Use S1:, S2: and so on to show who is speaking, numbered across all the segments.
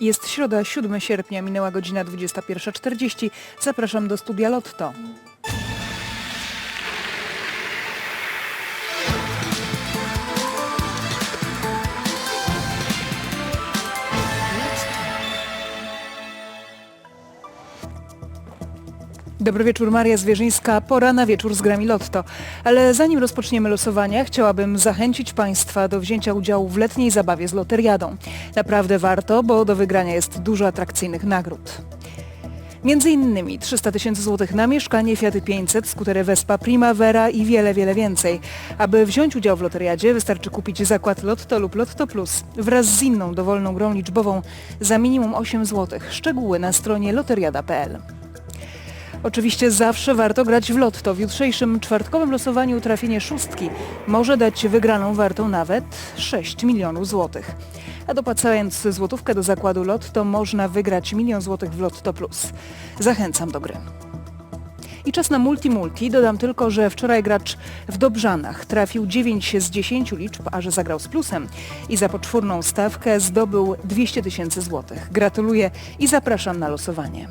S1: Jest środa, 7 sierpnia, minęła godzina 21.40. Zapraszam do studia Lotto. Dobry wieczór, Maria Zwierzyńska. Pora na wieczór z grami Lotto. Ale zanim rozpoczniemy losowania, chciałabym zachęcić Państwa do wzięcia udziału w letniej zabawie z loteriadą. Naprawdę warto, bo do wygrania jest dużo atrakcyjnych nagród. Między innymi 300 tysięcy złotych na mieszkanie, Fiaty 500, skutery Vespa Primavera i wiele, wiele więcej. Aby wziąć udział w loteriadzie wystarczy kupić zakład Lotto lub Lotto Plus wraz z inną dowolną grą liczbową za minimum 8 zł. Szczegóły na stronie loteriada.pl. Oczywiście zawsze warto grać w lotto. W jutrzejszym czwartkowym losowaniu trafienie szóstki może dać wygraną wartą nawet 6 milionów złotych. A dopłacając złotówkę do zakładu lotto można wygrać milion złotych w Lotto Plus. Zachęcam do gry. I czas na multi-multi. Dodam tylko, że wczoraj gracz w Dobrzanach trafił 9 z 10 liczb, a że zagrał z plusem i za poczwórną stawkę zdobył 200 tysięcy złotych. Gratuluję i zapraszam na losowanie.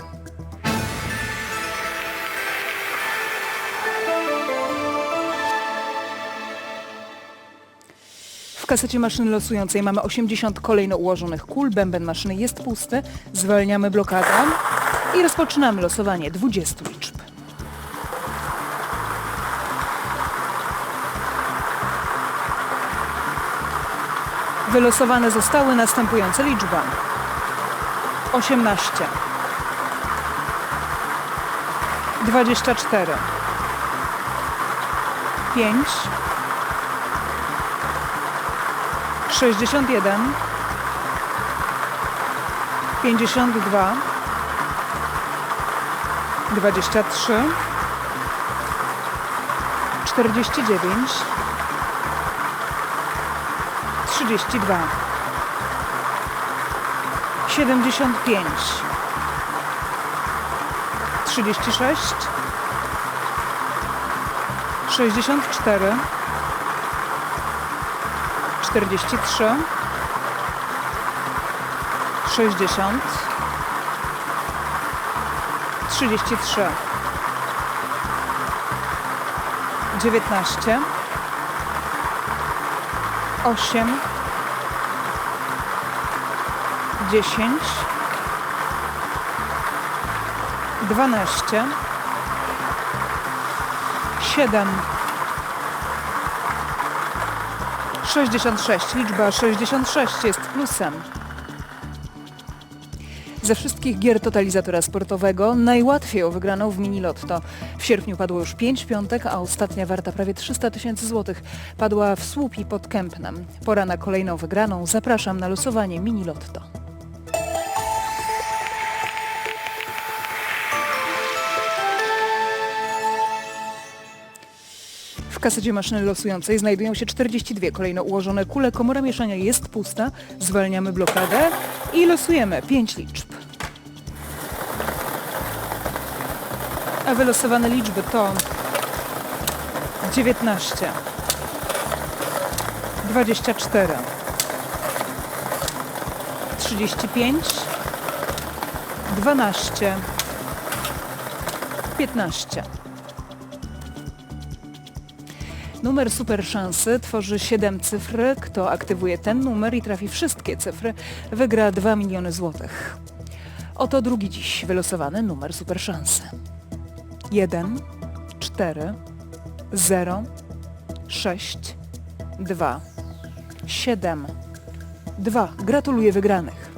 S1: Kasecie maszyny losującej mamy 80 kolejno ułożonych kul, bęben maszyny jest pusty, zwalniamy blokadę i rozpoczynamy losowanie 20 liczb. Wylosowane zostały następujące liczby. 18 24 5 61 52 23 49 32 75 36 64 43 60 33 19 8 10 12 7 66. Liczba 66 jest plusem. Ze wszystkich gier totalizatora sportowego najłatwiej o wygraną w mini lotto. W sierpniu padło już 5 piątek, a ostatnia warta prawie 300 tysięcy złotych padła w słupi pod Kępnem. Pora na kolejną wygraną. Zapraszam na losowanie mini lotto. W kasecie maszyny losującej znajdują się 42 kolejno ułożone kule. Komora mieszania jest pusta. Zwalniamy blokadę i losujemy 5 liczb. A wylosowane liczby to 19, 24, 35, 12, 15. Numer super szansy tworzy 7 cyfr. Kto aktywuje ten numer i trafi wszystkie cyfry, wygra 2 miliony złotych. Oto drugi dziś wylosowany numer super szansy. 1, 4, 0, 6, 2, 7, 2. Gratuluję wygranych.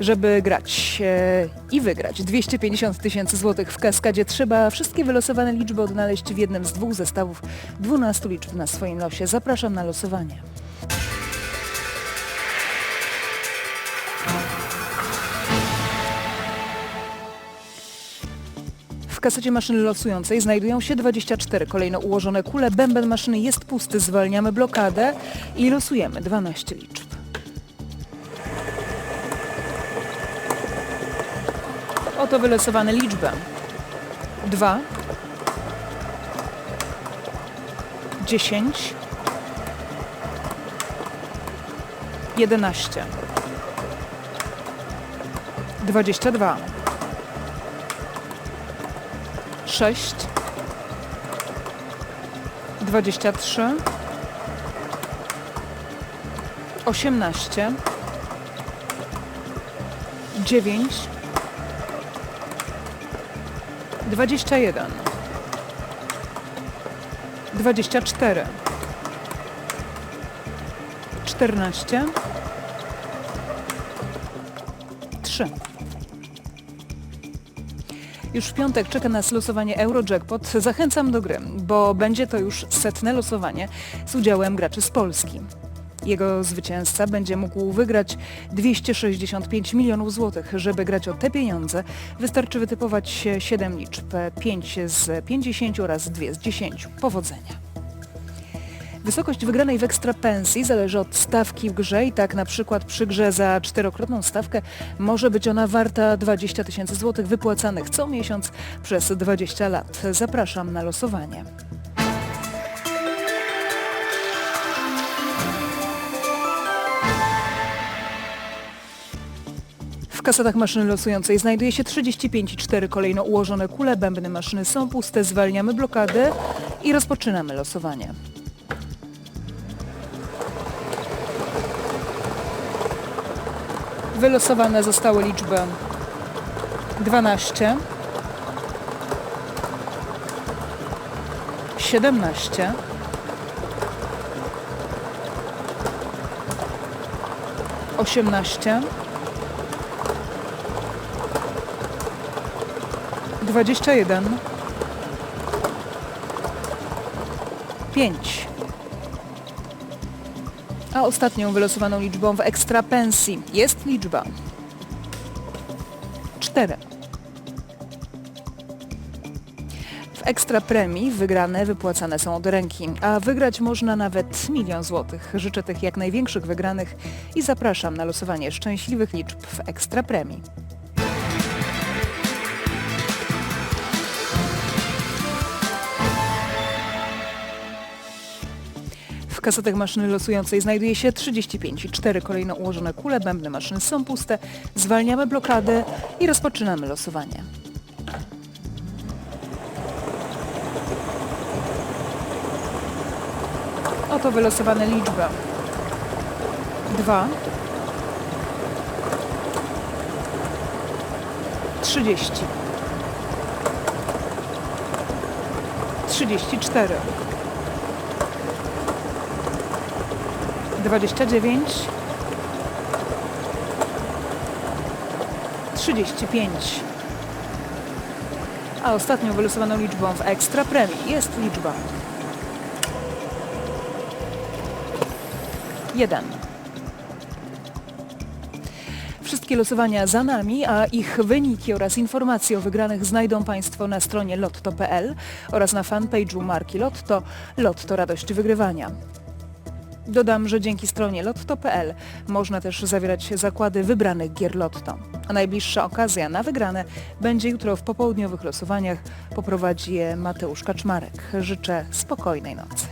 S1: Żeby grać e, i wygrać 250 tysięcy złotych w kaskadzie trzeba wszystkie wylosowane liczby odnaleźć w jednym z dwóch zestawów 12 liczb na swoim losie. Zapraszam na losowanie. W kasecie maszyny losującej znajdują się 24 kolejno ułożone kule. Bęben maszyny jest pusty, zwalniamy blokadę i losujemy 12 liczb. Oto wylosowane liczby. 2 10 11 22 6 23 18 9 21 24 14 3 już w piątek czeka nas losowanie Eurojackpot. Zachęcam do gry, bo będzie to już setne losowanie z udziałem graczy z Polski. Jego zwycięzca będzie mógł wygrać 265 milionów złotych. Żeby grać o te pieniądze, wystarczy wytypować 7 liczb, 5 z 50 oraz 2 z 10. Powodzenia! Wysokość wygranej w ekstra pensji zależy od stawki w grze i tak na przykład przy grze za czterokrotną stawkę może być ona warta 20 tysięcy złotych wypłacanych co miesiąc przez 20 lat. Zapraszam na losowanie. Kasetach maszyny losującej znajduje się 35,4 kolejno ułożone kule. Bębny maszyny są puste, zwalniamy blokadę i rozpoczynamy losowanie. Wylosowane zostały liczby 12, 17, 18, 21, 5. A ostatnią wylosowaną liczbą w ekstra pensji jest liczba 4. W ekstra premii wygrane wypłacane są od ręki, a wygrać można nawet milion złotych. Życzę tych jak największych wygranych i zapraszam na losowanie szczęśliwych liczb w ekstra premii. Kasetach maszyny losującej znajduje się 35 i 4 kolejno ułożone kule, bębny maszyny są puste, zwalniamy blokadę i rozpoczynamy losowanie. Oto wylosowane liczby. 2 30 34 29 35 A ostatnią wylosowaną liczbą w ekstra premii jest liczba 1 Wszystkie losowania za nami, a ich wyniki oraz informacje o wygranych znajdą Państwo na stronie lotto.pl oraz na fanpage'u marki Lotto. Lotto Radość Wygrywania. Dodam, że dzięki stronie lotto.pl można też zawierać zakłady wybranych gier Lotto. A najbliższa okazja na wygrane będzie jutro w popołudniowych losowaniach. Poprowadzi je Mateusz Kaczmarek. Życzę spokojnej nocy.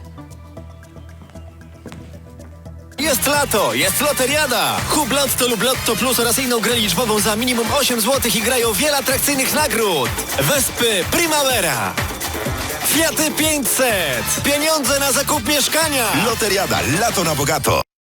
S2: Jest lato, jest loteriada! Hub Lotto lub Lotto Plus oraz inną grę liczbową za minimum 8 zł i grają wiele atrakcyjnych nagród. Wespy Primavera. Fiaty 500. Pieniądze na zakup mieszkania.
S3: Loteriada, lato na bogato.